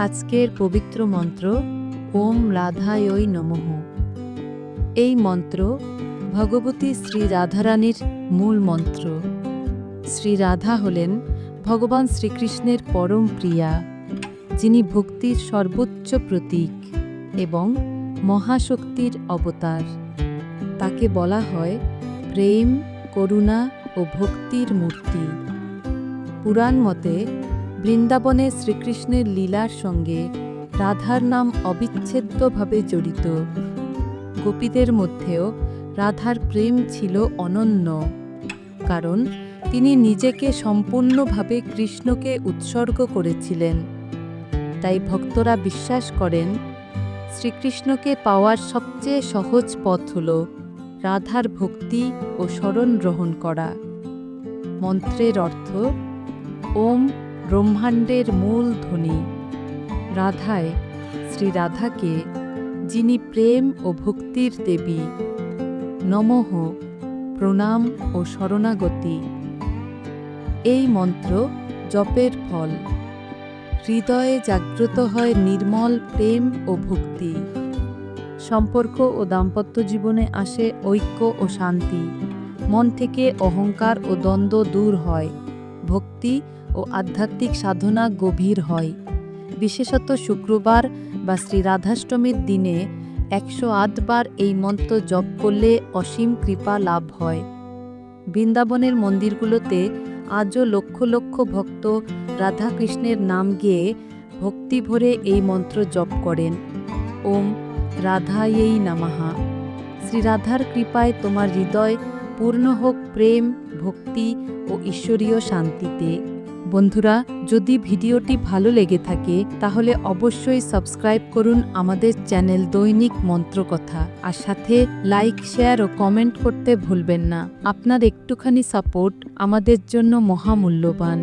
আজকের পবিত্র মন্ত্র, ওম রাধায়ই নমঃ। এই মন্ত্র ভগবতী শ্রী রাধারানীর মূল মন্ত্র। শ্রী রাধা হলেন ভগবান শ্রীকৃষ্ণের পরম প্রিয়া, যিনি ভক্তির সর্বোচ্চ প্রতীক এবং মহাশক্তির অবতার। তাকে বলা হয় প্রেম, করুণা ও ভক্তির মূর্তি। পুরাণ মতে বৃন্দাবনে শ্রীকৃষ্ণের লীলার সঙ্গে রাধার নাম অবিচ্ছেদ্যভাবে জড়িত। গোপীদের মধ্যেও রাধার প্রেম ছিল অনন্য, কারণ তিনি নিজেকে সম্পূর্ণভাবে কৃষ্ণকে উৎসর্গ করেছিলেন। তাই ভক্তরা বিশ্বাস করেন, শ্রীকৃষ্ণকে পাওয়ার সবচেয়ে সহজ পথ হল রাধার ভক্তি ও স্মরণ গ্রহণ করা। মন্ত্রের অর্থ, ওম ব্রহ্মাণ্ডের মূল ধ্বনি। রাধায় শ্রী রাধাকে, যিনি প্রেম ও ভক্তির দেবী, নমঃ প্রণাম ও শরণাগতি। এই মন্ত্র জপের ফল। হৃদয়ে জাগ্রত হয় নির্মল প্রেম ও ভক্তি। সম্পর্ক ও দাম্পত্য জীবনে আসে ঐক্য ও শান্তি। মন থেকে অহংকার ও দ্বন্দ্ব দূর হয়। ভক্তি ও আধ্যাত্মিক সাধনা গভীর হয়। বিশেষত শুক্রবার বা শ্রী রাধাষ্টমীর দিনে একশো আটবার এই মন্ত্র জপ করলে অসীম কৃপা লাভ হয়। বৃন্দাবনের মন্দিরগুলোতে আজও লক্ষ লক্ষ ভক্ত রাধাকৃষ্ণের নাম গেয়ে ভক্তি ভরে এই মন্ত্র জপ করেন। ওম রাধায়েই নামাহা শ্রী রাধার কৃপায় তোমার হৃদয় পূর্ণ হোক প্রেম ভক্তি ও ঈশ্বরীয় শান্তিতে। বন্ধুরা, যদি ভিডিওটি ভালো লেগে থাকে, তাহলে অবশ্যই সাবস্ক্রাইব করুন আমাদের চ্যানেল দৈনিক মন্ত্রকথা। আর সাথে লাইক, শেয়ার ও কমেন্ট করতে ভুলবেন না। আপনার একটুখানি সাপোর্ট আমাদের জন্য মহামূল্যবান।